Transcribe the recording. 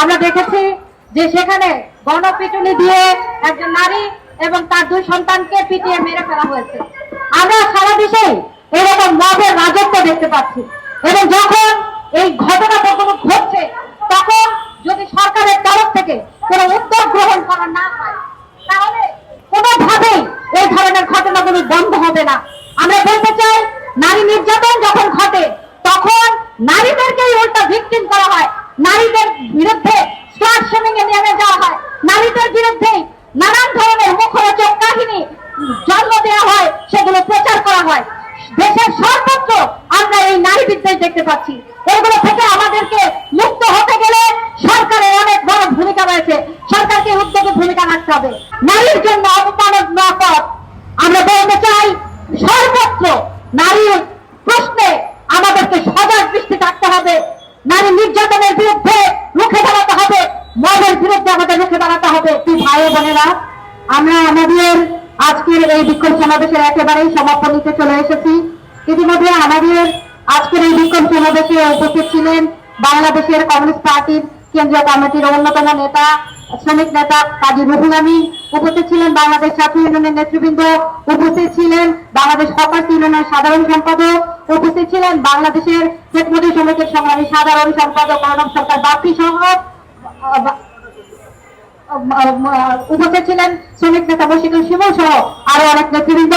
আমরা দেখেছি যে সেখানে গণপিটুনি দিয়ে একজন নারী এবং তার দুই সন্তানকে পিটিয়ে মেরে ফেলা হয়েছে। আমরা সারা দেশে এরকম মদের রাজত্ব দেখতে পাচ্ছি। এবং যখন এই ঘটনা কখনো ঘটছে, তখন যদি সরকারের তরফ থেকে কোনো উদ্যোগ গ্রহণ করা না হয়, তাহলে কোনোভাবেই এই ধরনের ঘটনাগুলো বন্ধ হবে না। আমরা বলতে চাই, নারী নির্যাতন যখন ঘটে, তখন নারীদেরকেই উল্টা ভিকটিম করা হয়। নারীদের বিরুদ্ধে শেমিং এ নেমে যাওয়া হয়। নারীদের বিরুদ্ধে নানান ধরনের মুখরোচক কাহিনী জন্ম দেওয়া হয়, সেগুলো প্রচার করা হয়। দেশের সর্বত্র আমরা এই নারী বিদ্বেষ দেখতে পাচ্ছি। এগুলো থেকে আমাদেরকে মুক্ত হতে গেলে সরকারের অনেক বড় ভূমিকা রয়েছে। সরকারকে উদ্যোগে ভূমিকা রাখতে হবে। নারীর জন্য অপমানক পথ আমরা বলতে চাই, সর্বত্র নারীর প্রশ্নে আমাদেরকে সজাগ দৃষ্টি থাকতে হবে। নারী নির্যাতনের বিরুদ্ধে রুখে দাঁড়াতে হবে মদের বিরুদ্ধে আমাদের তুই ভাই বোনেরা, আমরা আমাদের আজকের এই বিক্ষোভ সমাবেশের একেবারেই সমাপনীতে চলে এসেছি। ইতিমধ্যে আমাদের আজকের এই বিক্ষোভ সমাবেশে উপস্থিত ছিলেন বাংলাদেশের কমিউনিস্ট পার্টির কেন্দ্রীয় কমিটির অন্যতম নেতা, শ্রমিক নেতা কাজী রুহুল আমিন। উপস্থিত ছিলেন বাংলাদেশ ছাত্র ইউনিয়নের নেতৃবৃন্দ, উপস্থিত ছিলেন বাংলাদেশ হকার্স ইউনিয়নের সাধারণ সম্পাদক, উপস্থিত ছিলেন বাংলাদেশের চেকমতি সমিতির সংগ্রামী সাধারণ সম্পাদক অর্ণব সরকার বাপি সহ উপস্থিত ছিলেন শ্রমিক নেতা বসিকুল শিমুল সহ আরও অনেক নেতৃবৃন্দ।